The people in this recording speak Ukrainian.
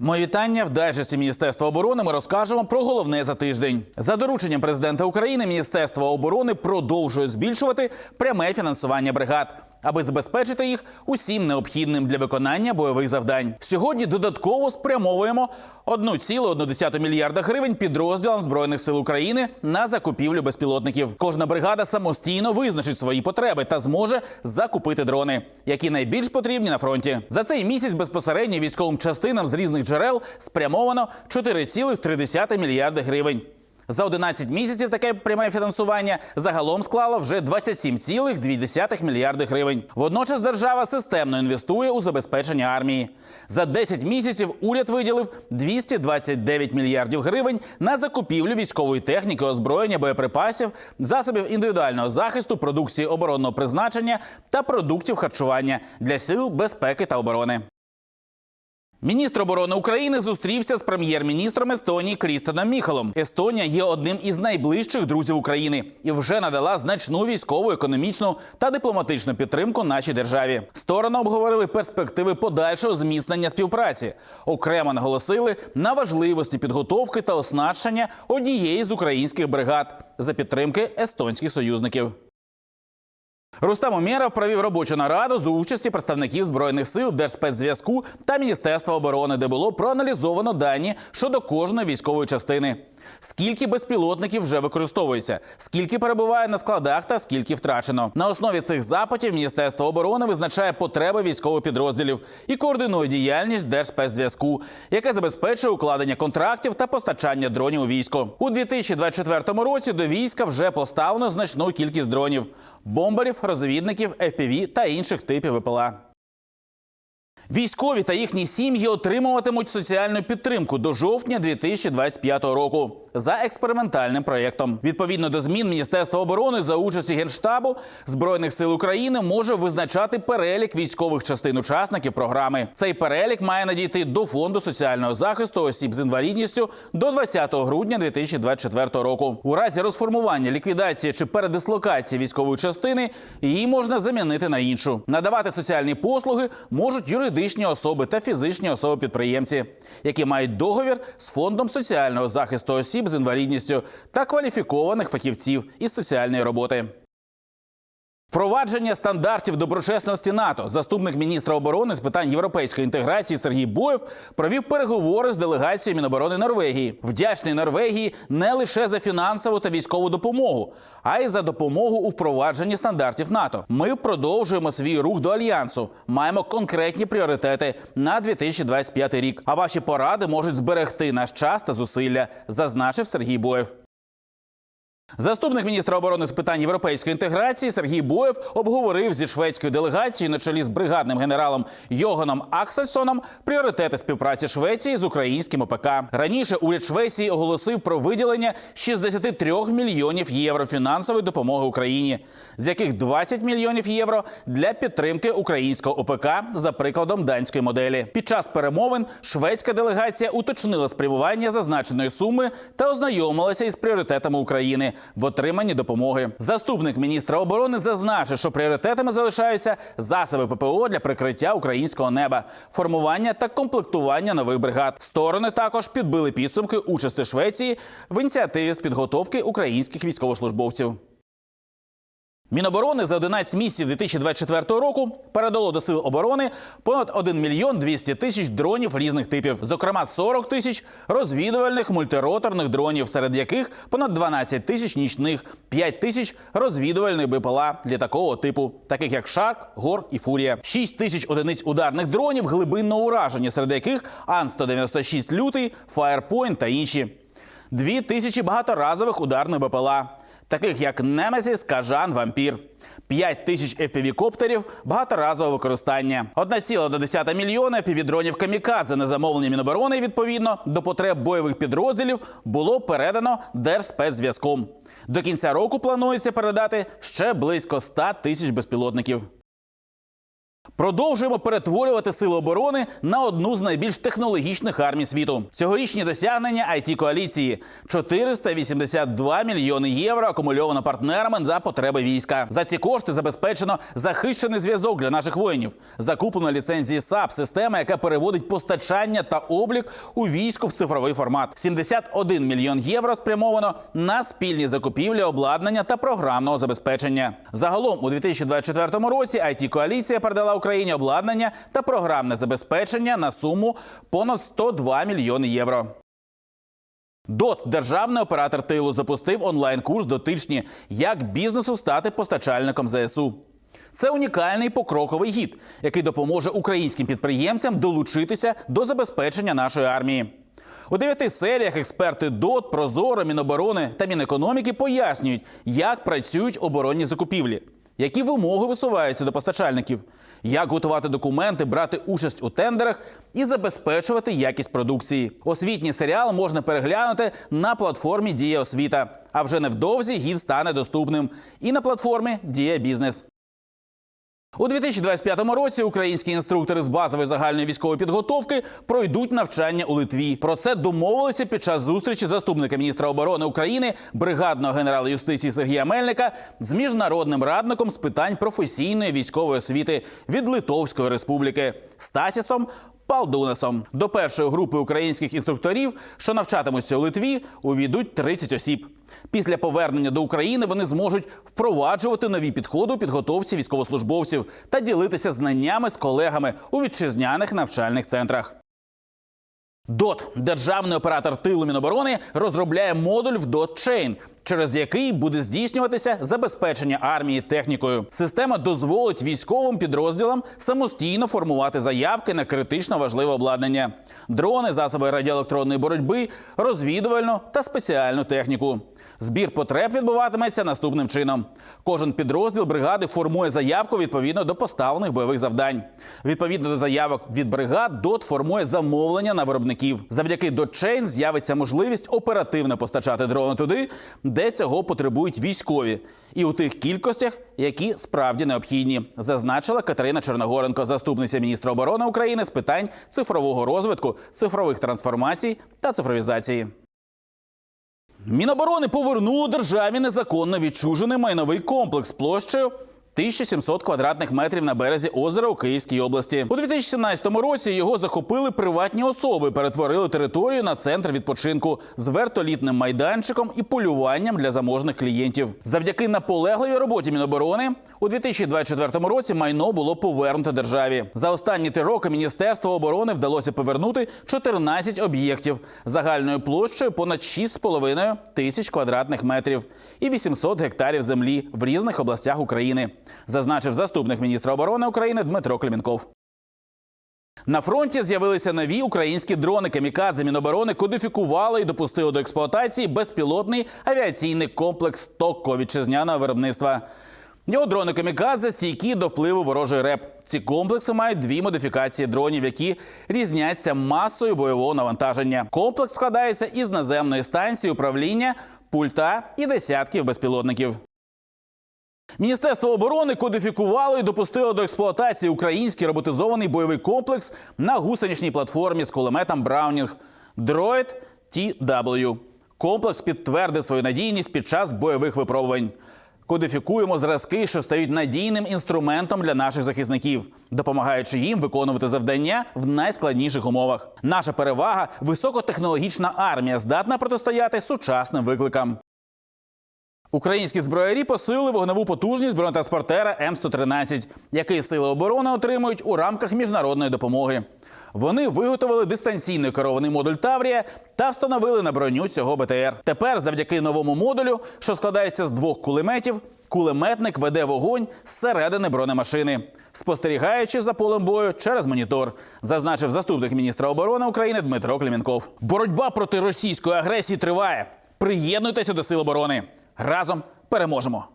Мої вітання в дайджесті Міністерства оборони. Ми розкажемо про головне за тиждень. За дорученням президента України, Міністерство оборони продовжує збільшувати пряме фінансування бригад, аби забезпечити їх усім необхідним для виконання бойових завдань. Сьогодні додатково спрямовуємо 1,1 мільярда гривень підрозділам збройних сил України на закупівлю безпілотників. Кожна бригада самостійно визначить свої потреби та зможе закупити дрони, які найбільш потрібні на фронті. За цей місяць безпосередньо військовим частинам з різних джерел спрямовано 4,3 мільярди гривень. За 11 місяців таке пряме фінансування загалом склало вже 27,2 мільярди гривень. Водночас держава системно інвестує у забезпечення армії. За 10 місяців уряд виділив 229 мільярдів гривень на закупівлю військової техніки, озброєння, боєприпасів, засобів індивідуального захисту, продукції оборонного призначення та продуктів харчування для сил безпеки та оборони. Міністр оборони України зустрівся з прем'єр-міністром Естонії Крістеном Міхалом. Естонія є одним із найближчих друзів України і вже надала значну військову, економічну та дипломатичну підтримку нашій державі. Сторони обговорили перспективи подальшого зміцнення співпраці. Окремо наголосили на важливості підготовки та оснащення однієї з українських бригад за підтримки естонських союзників. Рустам Умєров провів робочу нараду з участі представників збройних сил Держспецзв'язку та Міністерства оборони, де було проаналізовано дані щодо кожної військової частини. Скільки безпілотників вже використовується, скільки перебуває на складах та скільки втрачено. На основі цих запитів Міністерство оборони визначає потреби військових підрозділів і координує діяльність Держспецзв'язку, яке забезпечує укладення контрактів та постачання дронів у військо. У 2024 році до війська вже поставлено значну кількість дронів, бомберів, розвідників, FPV та інших типів ВПЛА. Військові та їхні сім'ї отримуватимуть соціальну підтримку до жовтня 2025 року за експериментальним проєктом. Відповідно до змін Міністерства оборони за участі Генштабу збройних сил України може визначати перелік військових частин учасників програми. Цей перелік має надійти до фонду соціального захисту осіб з інвалідністю до 20 грудня 2024 року. У разі розформування, ліквідації чи передислокації військової частини її можна замінити на іншу. Надавати соціальні послуги можуть юридичні особи та фізичні особи-підприємці, які мають договір з фондом соціального захисту осіб з інвалідністю та кваліфікованих фахівців із соціальної роботи. Впровадження стандартів доброчесності НАТО. Заступник міністра оборони з питань європейської інтеграції Сергій Боєв провів переговори з делегацією Міноборони Норвегії. Вдячний Норвегії не лише за фінансову та військову допомогу, а й за допомогу у впровадженні стандартів НАТО. Ми продовжуємо свій рух до альянсу. Маємо конкретні пріоритети на 2025 рік. А ваші поради можуть зберегти наш час та зусилля, зазначив Сергій Боєв. Заступник міністра оборони з питань європейської інтеграції Сергій Боєв обговорив зі шведською делегацією на чолі з бригадним генералом Йоганом Аксельсоном пріоритети співпраці Швеції з українським ОПК. Раніше уряд Швеції оголосив про виділення 63 мільйонів євро фінансової допомоги Україні, з яких 20 мільйонів євро для підтримки українського ОПК за прикладом данської моделі. Під час перемовин шведська делегація уточнила спрямування зазначеної суми та ознайомилася із пріоритетами України в отриманні допомоги. Заступник міністра оборони зазначив, що пріоритетами залишаються засоби ППО для прикриття українського неба, формування та комплектування нових бригад. Сторони також підбили підсумки участі Швеції в ініціативі з підготовки українських військовослужбовців. Міноборони за 11 місяців 2024 року передало до сил оборони понад 1 мільйон 200 тисяч дронів різних типів, зокрема 40 тисяч розвідувальних мультироторних дронів, серед яких понад 12 тисяч нічних, 5 тисяч розвідувальних БПЛА літакового типу, таких як Шарк, Гор і Фурія, 6 тисяч одиниць ударних дронів глибинного ураження, серед яких Ан-196 лютий, Фаєрпойнт та інші, 2 тисячі багаторазових ударних БПЛА таких як Немезіс, Кажан, Вампір. 5 тисяч FPV-коптерів багаторазового використання. 1,1 мільйона півдронів камікадзе на замовлення Міноборони відповідно до потреб бойових підрозділів було передано Держспецзв'язком. До кінця року планується передати ще близько 100 тисяч безпілотників. Продовжуємо перетворювати сили оборони на одну з найбільш технологічних армій світу. Цьогорічні досягнення it коаліції 482 мільйони євро акумульовано партнерами на потреби війська. За ці кошти забезпечено захищений зв'язок для наших воїнів. Закуплено ліцензії САП, система, яка переводить постачання та облік у війську в цифровий формат. 71 мільйон євро спрямовано на спільні закупівлі обладнання та програмного забезпечення. Загалом у 2024 році it коаліція передала Україні обладнання та програмне забезпечення на суму понад 102 мільйони євро. ДОТ, державний оператор тилу, запустив онлайн-курс дотичні, як бізнесу стати постачальником ЗСУ. Це унікальний покроковий гід, який допоможе українським підприємцям долучитися до забезпечення нашої армії. У дев'яти серіях експерти ДОТ, Прозоро, Міноборони та Мінекономіки пояснюють, як працюють оборонні закупівлі, які вимоги висуваються до постачальників, як готувати документи, брати участь у тендерах і забезпечувати якість продукції. Освітній серіал можна переглянути на платформі Дія освіта. А вже невдовзі гід стане доступним і на платформі Дія Бізнес. У 2025 році українські інструктори з базової загальної військової підготовки пройдуть навчання у Литві. Про це домовилися під час зустрічі заступника міністра оборони України, бригадного генерала юстиції Сергія Мельника з міжнародним радником з питань професійної військової освіти від Литовської Республіки Стасісом. Палдунесом до першої групи українських інструкторів, що навчатимуться у Литві, увійдуть 30 осіб. Після повернення до України вони зможуть впроваджувати нові підходи у підготовці військовослужбовців та ділитися знаннями з колегами у вітчизняних навчальних центрах. ДОТ, державний оператор тилу Міноборони, розробляє модуль в DOT-Chain, через який буде здійснюватися забезпечення армії технікою. Система дозволить військовим підрозділам самостійно формувати заявки на критично важливе обладнання: дрони, засоби радіоелектронної боротьби, розвідувальну та спеціальну техніку. Збір потреб відбуватиметься наступним чином: кожен підрозділ бригади формує заявку відповідно до поставлених бойових завдань. Відповідно до заявок від бригад, ДОТ формує замовлення на виробників. Завдяки DotChain з'явиться можливість оперативно постачати дрони туди, де цього потребують військові, і у тих кількостях, які справді необхідні, зазначила Катерина Чорногоренко, заступниця міністра оборони України з питань цифрового розвитку, цифрових трансформацій та цифровізації. Міноборони повернуло державі незаконно відчужений майновий комплекс площею 1700 квадратних метрів на березі озера у Київській області. У 2017 році його захопили приватні особи, перетворили територію на центр відпочинку з вертолітним майданчиком і полюванням для заможних клієнтів. Завдяки наполегливій роботі Міноборони у 2024 році майно було повернуто державі. За останні три роки Міністерство оборони вдалося повернути 14 об'єктів загальною площею понад 6,5 тисяч квадратних метрів і 800 гектарів землі в різних областях України зазначив заступник міністра оборони України Дмитро Клімінков. На фронті з'явилися нові українські дрони. Камікадзе Міноборони кодифікували і допустили до експлуатації безпілотний авіаційний комплекс ТОККО вітчизняного виробництва. Його дрони камікадзе стійкі до впливу ворожої РЕП. Ці комплекси мають дві модифікації дронів, які різняться масою бойового навантаження. Комплекс складається із наземної станції управління, пульта і десятків безпілотників. Міністерство оборони кодифікувало і допустило до експлуатації український роботизований бойовий комплекс на гусеничній платформі з кулеметом Браунінг Droid TW. Комплекс підтвердив свою надійність під час бойових випробувань. Кодифікуємо зразки, що стають надійним інструментом для наших захисників, допомагаючи їм виконувати завдання в найскладніших умовах. Наша перевага високотехнологічна армія, здатна протистояти сучасним викликам. Українські зброярі посилили вогневу потужність бронетранспортера М113, який сили оборони отримують у рамках міжнародної допомоги. Вони виготовили дистанційно керований модуль Таврія та встановили на броню цього БТР. Тепер, завдяки новому модулю, що складається з двох кулеметів, кулеметник веде вогонь зсередини бронемашини, спостерігаючи за полем бою через монітор, зазначив заступник міністра оборони України Дмитро Клімінков. Боротьба проти російської агресії триває. Приєднуйтеся до сил оборони. Разом переможемо.